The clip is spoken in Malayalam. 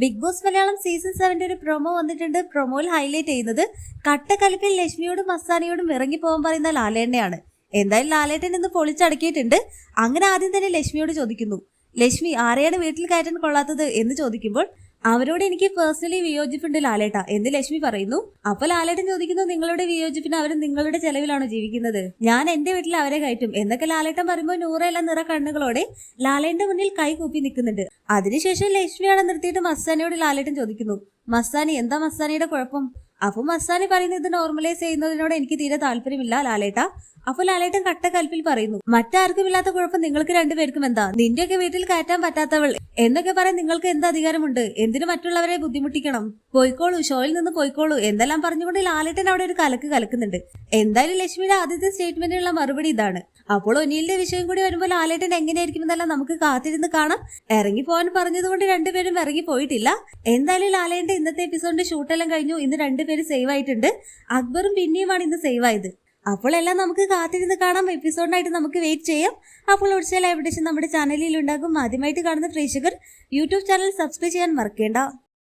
ബിഗ് ബോസ് മലയാളം സീസൺ സെവന്റെ ഒരു പ്രൊമോ വന്നിട്ടുണ്ട്. പ്രൊമോയിൽ ഹൈലൈറ്റ് ചെയ്യുന്നത് കട്ടക്കലിപ്പിൽ ലക്ഷ്മിയോടും മസ്താനിയോടും ഇറങ്ങി പോകാൻ പറയുന്ന ലാലേട്ടനെയാണ്. എന്തായാലും ലാലേട്ടൻ ഇന്ന് പൊളിച്ചടക്കിയിട്ടുണ്ട്. അങ്ങനെ ആദ്യം തന്നെ ലക്ഷ്മിയോട് ചോദിക്കുന്നു. ലക്ഷ്മി ആരെയാണ് വീട്ടിൽ കയറ്റാൻ കൊള്ളാത്തത് എന്ന് ചോദിക്കുമ്പോൾ അവരോട് എനിക്ക് പേഴ്സണലി വിയോജിപ്പുണ്ട് ലാലേട്ട. എന്ന് ലക്ഷ്മി പറയുന്നു? അപ്പൊ ലാലേട്ടൻ ചോദിക്കുന്നു നിങ്ങളുടെ വിയോജിപ്പിന് അവർ നിങ്ങളുടെ ചെലവിലാണോ ജീവിക്കുന്നത്? ഞാൻ എന്റെ വീട്ടിൽ അവരെ കയറ്റും. എന്നൊക്കെ ലാലേട്ടൻ പറയുമ്പോൾ നൂറെല്ലാം നിറ കണ്ണുകളോടെ ലാലേട്ടന്റെ മുന്നിൽ കൈ കൂപ്പി നിൽക്കുന്നുണ്ട്. അതിനുശേഷം ലക്ഷ്മിയാണ് നിർത്തിയിട്ട് മസ്താനിയോട് ലാലേട്ടൻ ചോദിക്കുന്നു മസ്സാനി എന്താ മസ്സാനിയുടെ കുഴപ്പം? അപ്പൊ മസ്താനി പറയുന്നത് ഇത് നോർമലൈസ് ചെയ്യുന്നതിനോട് എനിക്ക് തീരെ താല്പര്യമില്ല ലാലേട്ട. അപ്പൊ ലാലേട്ടൻ കട്ടക്കൽപ്പിൽ പറയുന്നു മറ്റാർക്കും ഇല്ലാത്ത കുഴപ്പം നിങ്ങൾക്ക് രണ്ടുപേർക്കും എന്താ? നിന്റെയൊക്കെ വീട്ടിൽ കയറ്റാൻ പറ്റാത്തവൾ. എന്നൊക്കെ പറയാൻ നിങ്ങൾക്ക് എന്ത് അധികാരമുണ്ട്? എന്തിനു മറ്റുള്ളവരെ ബുദ്ധിമുട്ടിക്കണം? പോയിക്കോളൂ ഷോയിൽ നിന്ന് പോയിക്കോളൂ. എന്തെല്ലാം പറഞ്ഞുകൊണ്ട് ലാലേട്ടൻ അവിടെ ഒരു കലക്ക് കലക്കുന്നുണ്ട്. എന്തായാലും ലക്ഷ്മിയുടെ ആദ്യത്തെ സ്റ്റേറ്റ്മെന്റിനുള്ള മറുപടി ഇതാണ്. അപ്പോൾ ഒനിലിന്റെ വിഷയം കൂടി വരുമ്പോൾ ലാലേട്ടൻ എങ്ങനെയായിരിക്കും എന്നെല്ലാം നമുക്ക് കാത്തിരുന്ന് കാണാം. ഇറങ്ങി പോകാൻ പറഞ്ഞതുകൊണ്ട് രണ്ടുപേരും ഇറങ്ങി പോയിട്ടില്ല എന്തായാലും ലാലേട്ടന്റെ ഇന്നത്തെ എപ്പിസോഡിന്റെ ഷൂട്ടെല്ലാം കഴിഞ്ഞു. ഇന്ന് രണ്ടുപേരും സേവ് ആയിട്ടുണ്ട്. അക്ബറും പിന്നെയുമാണ് ഇന്ന് സേവ് ആയത്. അപ്പോൾ എല്ലാം നമുക്ക് കാത്തിരുന്ന് കാണാം. എപ്പിസോഡിനായിട്ട് നമുക്ക് വെയിറ്റ് ചെയ്യാം. അപ്പോൾ ഒഴിച്ചാൽ എവിടെ നമ്മുടെ ചാനലിൽ ഉണ്ടാകും. ആദ്യമായിട്ട് കാണുന്ന പ്രേക്ഷകർ യൂട്യൂബ് ചാനൽ സബ്സ്ക്രൈബ് ചെയ്യാൻ മറക്കേണ്ട.